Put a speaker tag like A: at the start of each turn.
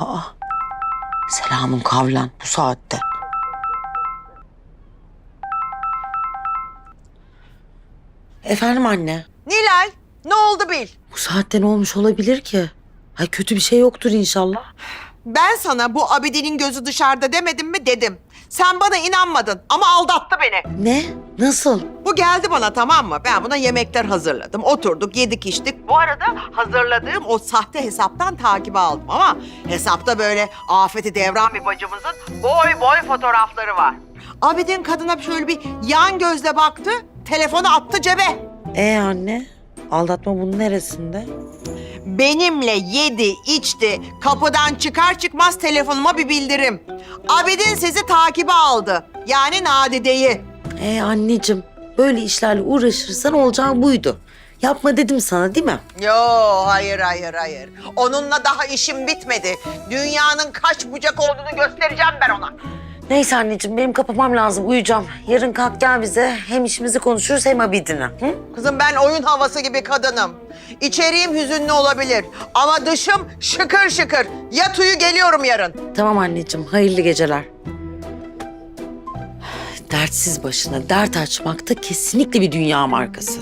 A: Aa. Selamun kavlen bu saatte. Efendim anne.
B: Nilay ne oldu bil.
A: Bu saatte ne olmuş olabilir ki? Ay kötü bir şey yoktur inşallah.
B: Ben sana bu Abidi'nin gözü dışarıda demedim mi dedim. Sen bana inanmadın ama aldattı beni.
A: Ne? Nasıl?
B: Bu geldi bana tamam mı? Ben buna yemekler hazırladım. Oturduk, yedik, içtik. Bu arada hazırladığım o sahte hesaptan takibi aldım ama hesapta böyle afeti devran bir bacımızın boy boy fotoğrafları var. Abidin kadına şöyle bir yan gözle baktı, telefonu attı cebe.
A: E anne? Aldatma bunun neresinde?
B: Benimle yedi, içti. Kapıdan çıkar çıkmaz telefonuma bir bildirim. Abidin sizi takibe aldı. Yani Nadide'yi.
A: E anneciğim böyle işlerle uğraşırsan olacağı buydu. Yapma dedim sana değil mi?
B: Yo hayır hayır hayır. Onunla daha işim bitmedi. Dünyanın kaç bucak olduğunu göstereceğim ben ona.
A: Neyse anneciğim benim kapamam lazım uyuyacağım. Yarın kalk gel bize hem işimizi konuşuruz hem abidine. Hı?
B: Kızım ben oyun havası gibi kadınım. İçeriğim hüzünlü olabilir ama dışım şıkır şıkır. Yat uyu geliyorum yarın.
A: Tamam anneciğim hayırlı geceler. Dertsiz başına dert açmak da kesinlikle bir dünya markası.